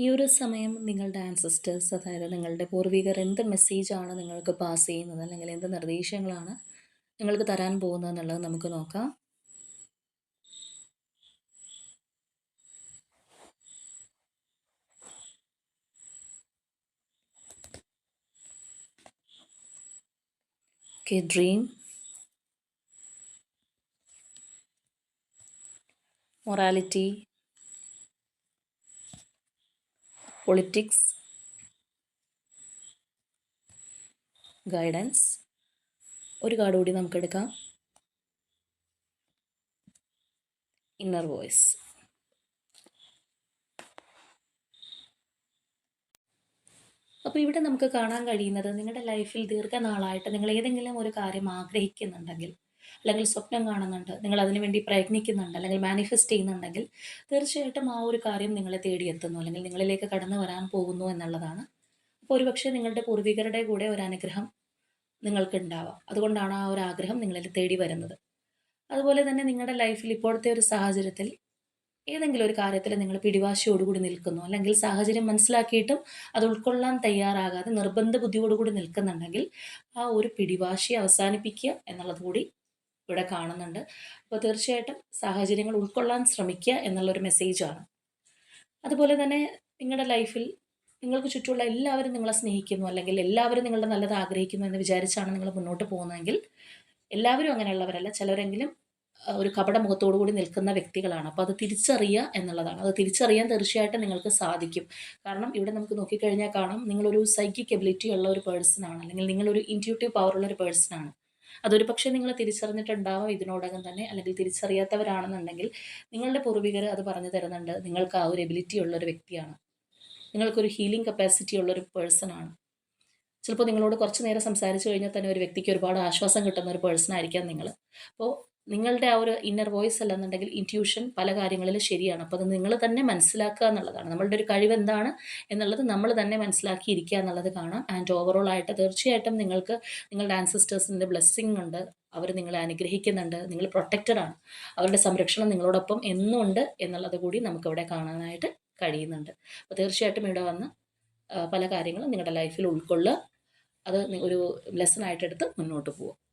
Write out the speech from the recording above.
ഈ ഒരു സമയം നിങ്ങളുടെ ആൻസസ്റ്റേഴ്സ് അതായത് നിങ്ങളുടെ പൂർവികർ എന്ത് മെസ്സേജാണ് നിങ്ങൾക്ക് പാസ് ചെയ്യുന്നത്? അല്ലെങ്കിൽ എന്ത് നിർദ്ദേശങ്ങളാണ് നിങ്ങൾക്ക് തരാൻ പോകുന്നത് എന്നുള്ളത് നമുക്ക് നോക്കാം. Okay dream morality politics guidance ഒരു കാർഡ് കൂടി നമുക്ക് എടുക്കാം ഇന്നർ വോയിസ് അപ്പോൾ ഇവിടെ നമുക്ക് കാണാൻ കഴിയുന്നത് നിങ്ങളുടെ ലൈഫിൽ ദീർഘനാളായിട്ട് നിങ്ങൾ ഏതെങ്കിലും ഒരു കാര്യം ആഗ്രഹിക്കുന്നുണ്ടെങ്കിൽ അല്ലെങ്കിൽ സ്വപ്നം കാണുന്നുണ്ട് നിങ്ങൾ അതിനുവേണ്ടി പ്രയത്നിക്കുന്നുണ്ട് അല്ലെങ്കിൽ മാനിഫെസ്റ്റ് ചെയ്യുന്നുണ്ടെങ്കിൽ തീർച്ചയായിട്ടും ആ ഒരു കാര്യം നിങ്ങളെ തേടിയെത്തുന്നു അല്ലെങ്കിൽ നിങ്ങളിലേക്ക് കടന്നു വരാൻ പോകുന്നു എന്നുള്ളതാണ്. അപ്പോൾ ഒരുപക്ഷെ നിങ്ങളുടെ പൂർവികരുടെ കൂടെ ഒരു അനുഗ്രഹം നിങ്ങൾക്ക് ഉണ്ടാവാം അതുകൊണ്ടാണ് ആ ഒരു ആഗ്രഹം നിങ്ങളിൽ തേടി വരുന്നത്. അതുപോലെ തന്നെ നിങ്ങളുടെ ലൈഫിൽ ഇപ്പോഴത്തെ ഒരു സാഹചര്യത്തിൽ ഏതെങ്കിലും ഒരു കാര്യത്തിൽ നിങ്ങൾ പിടിവാശിയോടുകൂടി നിൽക്കുന്നു അല്ലെങ്കിൽ സാഹചര്യം മനസ്സിലാക്കിയിട്ടും അത് ഉൾക്കൊള്ളാൻ തയ്യാറാകാതെ നിർബന്ധ ബുദ്ധിയോടുകൂടി നിൽക്കുന്നുണ്ടെങ്കിൽ ആ ഒരു പിടിവാശി അവസാനിപ്പിക്കുക എന്നുള്ളത് കൂടി ഇവിടെ കാണുന്നുണ്ട്. അപ്പോൾ തീർച്ചയായിട്ടും സാഹചര്യങ്ങൾ ഉൾക്കൊള്ളാൻ ശ്രമിക്കുക എന്നുള്ളൊരു മെസ്സേജാണ്. അതുപോലെ തന്നെ നിങ്ങളുടെ ലൈഫിൽ നിങ്ങൾക്ക് ചുറ്റുമുള്ള എല്ലാവരും നിങ്ങളെ സ്നേഹിക്കുന്നു അല്ലെങ്കിൽ എല്ലാവരും നിങ്ങളുടെ നല്ലത് ആഗ്രഹിക്കുന്നു എന്ന് വിചാരിച്ചാണ് നിങ്ങൾ മുന്നോട്ട് പോകുന്നതെങ്കിൽ എല്ലാവരും അങ്ങനെയുള്ളവരല്ല. ചിലരെങ്കിലും ഒരു കപട കൂടി നിൽക്കുന്ന വ്യക്തികളാണ്. അപ്പോൾ അത് തിരിച്ചറിയുക എന്നുള്ളതാണ്. അത് തിരിച്ചറിയാൻ തീർച്ചയായിട്ടും നിങ്ങൾക്ക് സാധിക്കും. കാരണം ഇവിടെ നമുക്ക് നോക്കിക്കഴിഞ്ഞാൽ കാണാം നിങ്ങളൊരു സൈക്കിക് എബിലിറ്റി ഉള്ള ഒരു പേഴ്സൺ ആണ് അല്ലെങ്കിൽ നിങ്ങളൊരു ഇന്റ്യൂട്ടീവ് പവർ ഉള്ള ഒരു പേഴ്സൺ ആണ്. അതൊരു പക്ഷേ നിങ്ങൾ തിരിച്ചറിഞ്ഞിട്ടുണ്ടാവാം ഇതിനോടകം തന്നെ അല്ലെങ്കിൽ തിരിച്ചറിയാത്തവരാണെന്നുണ്ടെങ്കിൽ നിങ്ങളുടെ പൂർവികർ അത് പറഞ്ഞു തരുന്നുണ്ട്. നിങ്ങൾക്ക് ആ ഒരു എബിലിറ്റി ഉള്ള ഒരു വ്യക്തിയാണ്. നിങ്ങൾക്കൊരു ഹീലിംഗ് കപ്പാസിറ്റി ഉള്ള ഒരു പേഴ്സൺ ആണ്. ചിലപ്പോൾ നിങ്ങളോട് കുറച്ച് നേരം സംസാരിച്ചു കഴിഞ്ഞാൽ തന്നെ ഒരു വ്യക്തിക്ക് ഒരുപാട് ആശ്വാസം കിട്ടുന്ന ഒരു പേഴ്സൺ ആയിരിക്കാം നിങ്ങൾ അപ്പോൾ നിങ്ങളുടെ ആ ഒരു ഇന്നർ വോയിസ് അല്ലെന്നുണ്ടെങ്കിൽ ഇന്റ്യൂഷൻ പല കാര്യങ്ങളിൽ ശരിയാണ്. അപ്പോൾ അത് നിങ്ങൾ തന്നെ മനസ്സിലാക്കുക എന്നുള്ളതാണ്. നമ്മളുടെ ഒരു കഴിവ് എന്താണ് എന്നുള്ളത് നമ്മൾ തന്നെ മനസ്സിലാക്കിയിരിക്കുക എന്നുള്ളത് കാണാം. ആൻഡ് ഓവറോൾ ആയിട്ട് തീർച്ചയായിട്ടും നിങ്ങൾക്ക് നിങ്ങളുടെ ആൻസിസ്റ്റേഴ്സിന്റെ ബ്ലെസ്സിങ് ഉണ്ട്. അവർ നിങ്ങളെ അനുഗ്രഹിക്കുന്നുണ്ട്. നിങ്ങൾ പ്രൊട്ടക്റ്റഡ് ആണ്. അവരുടെ സംരക്ഷണം നിങ്ങളോടൊപ്പം എന്നുണ്ട് എന്നുള്ളത് കൂടി നമുക്കിവിടെ കാണാനായിട്ട് കഴിയുന്നുണ്ട്. അപ്പോൾ തീർച്ചയായിട്ടും ഇവിടെ വന്ന് പല കാര്യങ്ങളും നിങ്ങളുടെ ലൈഫിൽ ഉൾക്കൊള്ളുക. അത് ഒരു ലെസൺ ആയിട്ടെടുത്ത് മുന്നോട്ട് പോവുക.